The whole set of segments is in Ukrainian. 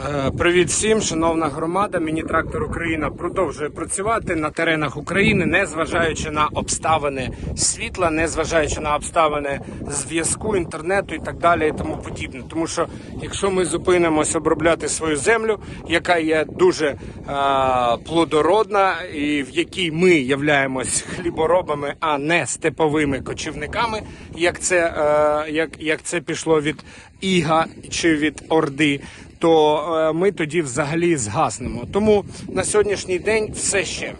Е, Привіт всім, шановна громада. Міні-трактор Україна продовжує працювати на теренах України, не зважаючи на обставини світла, не зважаючи на обставини зв'язку, інтернету і так далі, і тому подібне. Тому що якщо ми зупинимось обробляти свою землю, яка є дуже е, плодородна, і в якій ми являємось хліборобами, а не степовими кочівниками, як це, е, як, як це пішло від Іга чи від Орди то е, ми тоді взагалі згаснемо. Тому на сьогоднішній день все ще.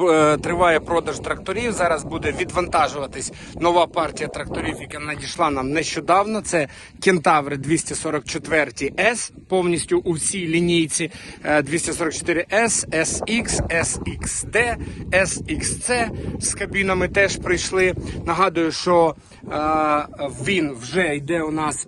е, Триває продаж тракторів. Зараз буде відвантажуватись нова партія тракторів, яка надійшла нам нещодавно. Це Кентаври 244 S, повністю у всій лінійці е, 244 S, SX, SXD, SXC з кабінами теж прийшли. Нагадую, що е, він вже йде у нас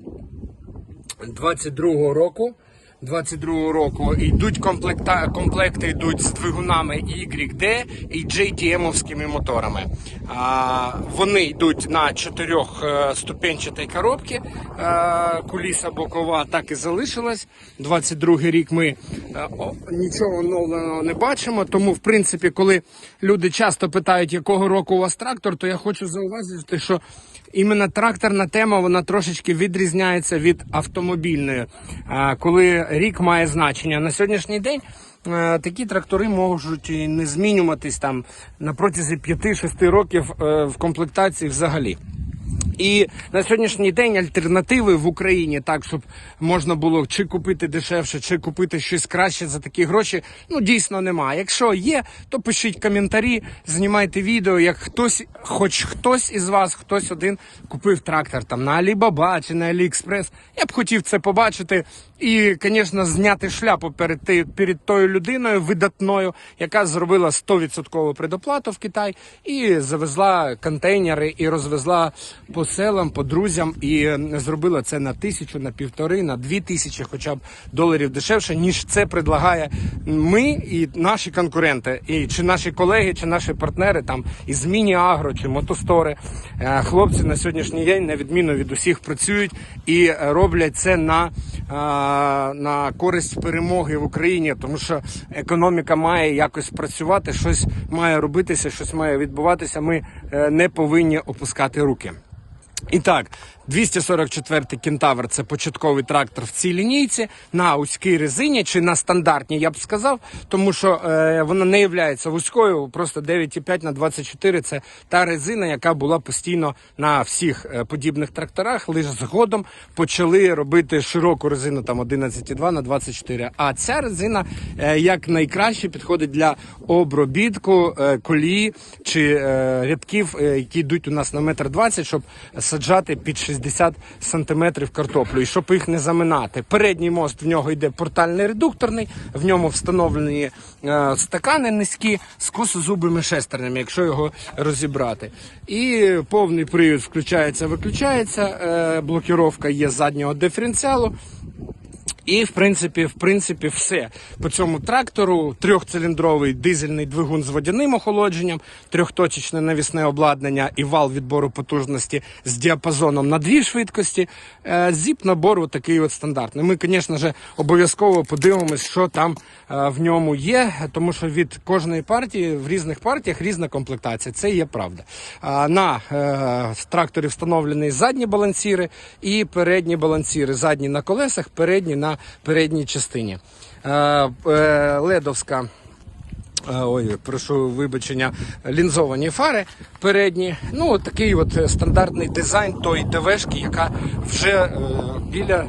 22-го року. 22-го року йдуть комплекта, комплекти йдуть з двигунами YD і JDM-овськими моторами. А, вони йдуть на чотирьохступенчатій коробці. А, куліса бокова так і залишилась. 22-й рік ми а, о, нічого нового не бачимо. Тому, в принципі, коли люди часто питають, якого року у вас трактор, то я хочу зауважити, що іменно тракторна тема вона трошечки відрізняється від автомобільної, а, коли рік має значення. На сьогоднішній день е, такі трактори можуть не змінюватись там на протязі 5-6 років е, в комплектації взагалі. І на сьогоднішній день альтернативи в Україні, так щоб можна було чи купити дешевше, чи купити щось краще за такі гроші, ну дійсно немає. Якщо є, то пишіть коментарі, знімайте відео. Як хтось, хоч хтось із вас, хтось один купив трактор там на Alibaba чи на AliExpress, я б хотів це побачити і, звісно, зняти шляпу перед ти- перед тою людиною видатною, яка зробила 100% предоплату в Китай і завезла контейнери і розвезла по селам, по друзям, і е, зробила це на тисячу, на півтори, на дві тисячі, хоча б доларів дешевше, ніж це предлагає ми і наші конкуренти, і чи наші колеги, чи наші партнери там із Міні-Агро чи Мотостори. Е, Хлопці на сьогоднішній день, на відміну від усіх, працюють і роблять це на, е, на користь перемоги в Україні, тому що економіка має якось працювати, щось має робитися, щось має відбуватися. Ми не повинні опускати руки. І так, 244-й кентавр це початковий трактор в цій лінійці на вузькій резині чи на стандартній, я б сказав, тому що е, вона не є вузькою, просто 9,5 на 24 це та резина, яка була постійно на всіх е, подібних тракторах. Лише згодом почали робити широку резину там 11,2 на 24. А ця резина е, як найкраще підходить для обробітку е, колії чи е, рядків, е, які йдуть у нас на метр 20, щоб саджати під 60 сантиметрів картоплю, і щоб їх не заминати. Передній мост в нього йде портальний редукторний, в ньому встановлені е, стакани низькі з косозубими шестернями, якщо його розібрати. І повний привід включається, виключається. Е, блокіровка є заднього диференціалу. І в принципі, в принципі, все по цьому трактору. Трьохциліндровий дизельний двигун з водяним охолодженням, трьохточечне навісне обладнання і вал відбору потужності з діапазоном на дві швидкості. Е, Зіп набору такий от стандартний. Ми, звісно ж, обов'язково подивимось, що там е, в ньому є, тому що від кожної партії в різних партіях різна комплектація. Це є правда. На е, тракторі встановлені задні балансіри і передні балансіри. Задні на колесах, передні на передній частині. Е, е, Ледовська. Е, Ой, прошу вибачення, лінзовані фари передні. Ну, такий от стандартний дизайн тої ТВшки, яка вже біля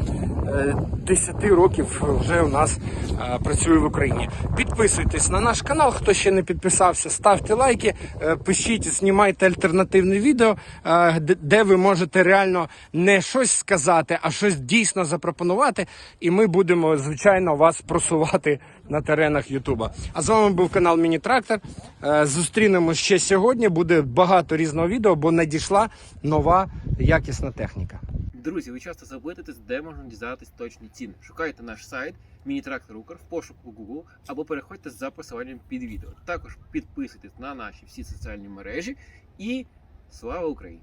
10 років вже у нас е, працює в Україні. Підписуйтесь на наш канал, хто ще не підписався, ставте лайки, е, пишіть, знімайте альтернативне відео, е, де- ви можете реально не щось сказати, а щось дійсно запропонувати. І ми будемо, звичайно, вас просувати на теренах Ютуба. А з вами був канал Міні Трактор. Е, Зустрінемось ще сьогодні. Буде багато різного відео, бо надійшла нова якісна техніка. Друзі, ви часто запитуєтесь, де можна дізнатися точні ціни. Шукайте наш сайт Міні-трактор Укр в пошуку Google або переходьте за посиланням під відео. Також підписуйтесь на наші всі соціальні мережі і слава Україні!